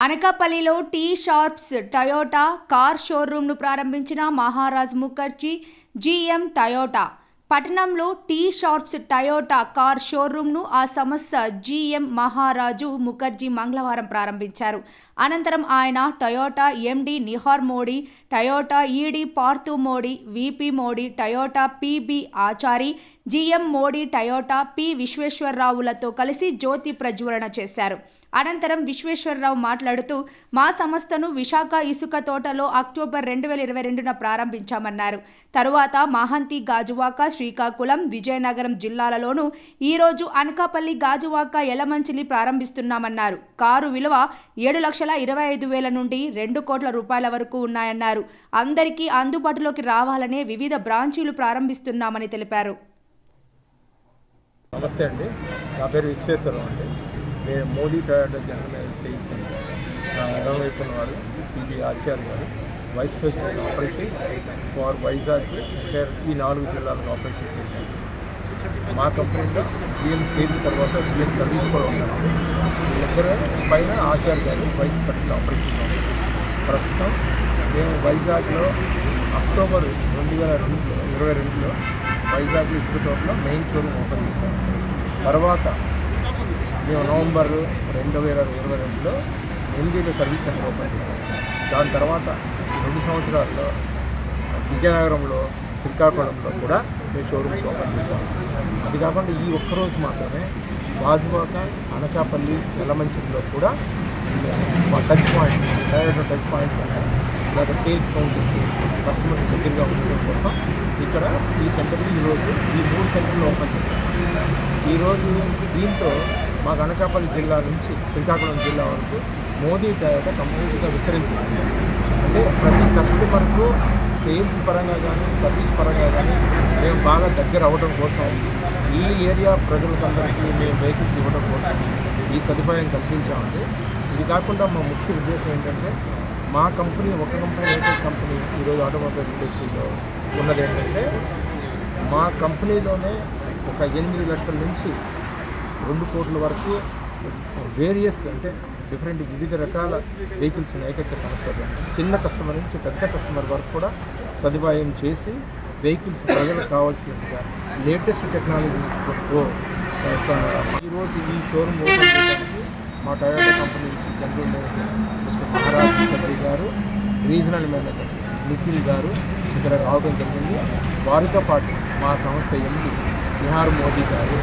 అనకాపల్లిలో T sharps Toyota car షోరూంను ప్రారంభించిన మహారాజ్ ముఖర్జీ జీఎం టయోటా. పట్టణంలో టీ షార్ప్స్ టయోటా కార్ షోరూంను ఆ సంస్థ జీఎం మహారాజు ముఖర్జీ మంగళవారం ప్రారంభించారు. అనంతరం ఆయన Toyota MD Nihar Modi Toyota ED Parthu Modi VP Modi Toyota PB Achari GM Modi Toyota P విశ్వేశ్వరరావులతో కలిసి జ్యోతి ప్రజ్వలన చేశారు. అనంతరం విశ్వేశ్వరరావు మాట్లాడుతూ మా సంస్థను విశాఖ ఇసుక తోటలో అక్టోబర్ రెండు వేల ఇరవై రెండున ప్రారంభించామన్నారు. తరువాత మహంతి గాజువాక శ్రీకాకుళం విజయనగరం జిల్లాలలోనూ ఈరోజు అనకాపల్లి గాజువాక ఎలమంచిలి ప్రారంభిస్తున్నామన్నారు. కారు విలువ ఏడు లక్షల ఇరవై ఐదు వేల నుండి రెండు కోట్ల రూపాయల వరకు ఉన్నాయన్నారు. అందరికీ అందుబాటులోకి రావాలనే వివిధ బ్రాంచీలు ప్రారంభిస్తున్నామని తెలిపారు. నమస్తే అండి. నా పేరు విశ్వేశ్వరరావు అండి. నేను మోదీ టయోటా జనరల్ సేల్స్ అండి. ఎడమ వైపు ఆచార్య గారు. Vice president operations for Vizag ఈ నాలుగు జిల్లాలకు ఆపరేషన్స్ చేసి మా కంపెనీలో జిఎం సేల్స్ తర్వాత జిఎం సర్వీస్ కూడా ఉన్నాను వీళ్ళిద్దరు పైన ఆచార్య గారు వైస్ ప్రెసిడెంట్ ఆపరేషన్ ప్రస్తుతం మేము వైజాగ్లో అక్టోబర్ రెండు వేల రెండు ఇరవై రెండులో వైజాగ్ ఇసుక తోటలో మెయిన్ షోరూమ్ ఓపెన్ చేశాం. తర్వాత మేము నవంబర్ రెండు వేల ఇరవై రెండులో ఎనిమిదిలో సర్వీస్ సెంటర్ ఓపెన్ చేశాం. దాని తర్వాత రెండు సంవత్సరాల్లో విజయనగరంలో శ్రీకాకుళంలో కూడా మేము షోరూమ్స్ ఓపెన్ చేశాం. అది కాకుండా ఈ ఒక్కరోజు మాత్రమే గాజువాక అనకాపల్లి ఎల్లమంచిలో కూడా మా touch points direct touch points లేదా సేల్స్ కౌంటర్స్ కస్టమర్ దగ్గరగా ఉండడం కోసం ఇక్కడ ఈ సెంటర్ని ఈరోజు ఈ మూడు సెంటర్లు ఓపెన్ చేశాం. ఈరోజు దీంతో మా అనకాపల్లి జిల్లా నుంచి శ్రీకాకుళం జిల్లా వరకు మోదీ డయట కంప్లీట్గా విస్తరించింది. అంటే ప్రతి కస్టమర్కు సేల్స్ పరంగా కానీ సర్వీస్ పరంగా కానీ మేము బాగా దగ్గర అవ్వడం కోసం ఈ ఏరియా ప్రజలకందరికీ మేము వెహికల్స్ ఇవ్వడం కోసం ఈ సదుపాయం కల్పించామండి. ఇది కాకుండా మా ముఖ్య ఉద్దేశం ఏంటంటే మా కంపెనీ ఒక కంపెనీ ఏకైక కంపెనీ ఈరోజు ఆటోమొబైల్ ఇండస్ట్రీలో ఉన్నది ఏంటంటే మా కంపెనీలోనే ఒక ఎనిమిది లక్షల నుంచి రెండు కోట్ల వరకు వేరియస్ అంటే డిఫరెంట్ వివిధ రకాల వెహికల్స్ ఏకైక సంస్థలు. చిన్న కస్టమర్ నుంచి పెద్ద కస్టమర్ వరకు కూడా సదుపాయం చేసి వెహికల్స్ ప్రజలకు కావాల్సినట్టుగా లేటెస్ట్ టెక్నాలజీ ఈరోజు ఈ షోరూమ్ ఓపెన్ చేయడానికి మా టయోటా కంపెనీ నుంచి general manager mister Maharaj Chowdary గారు రీజనల్ మేనేజర్ నిఖిల్ గారు ఇక్కడ రావడం జరిగింది వారితో పాటు మా సంస్థ ఎంపీ నిహార్ మోదీ గారు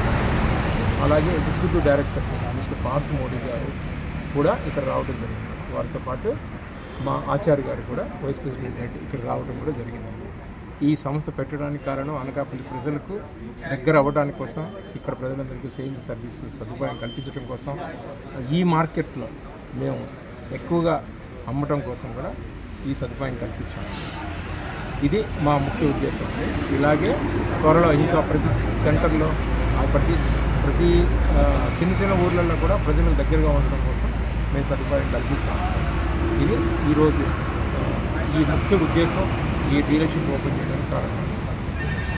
అలాగే executive director mister Parth Modi గారు కూడా ఇక్కడ రావడం జరిగింది. వారితో పాటు మా ఆచార్య గారు కూడా వైస్ ప్రెసిడెంట్ ఇక్కడ రావడం కూడా జరిగిందండి. ఈ సంస్థ పెట్టడానికి కారణం అనకాపల్లి ప్రజలకు దగ్గర అవ్వడానికి కోసం ఇక్కడ ప్రజలందరికీ సేల్స్ సర్వీస్ సదుపాయం కల్పించడం కోసం ఈ మార్కెట్లో మేము ఎక్కువగా అమ్మటం కోసం కూడా ఈ సదుపాయం కల్పించాము. ఇది మా ముఖ్య ఉద్దేశం ఇలాగే త్వరలో ఇంకా ప్రతి సెంటర్లో ఆ ప్రతి ప్రతి చిన్న చిన్న ఊర్లలో కూడా ప్రజలకు దగ్గరగా ఉండడం కోసం మేము సదుపాయం కల్పిస్తాం. ఇది ఈరోజు ఈ ముఖ్య ఉద్దేశం ఈ డీలర్షిప్ ఓపెన్ చేయడానికి కారణం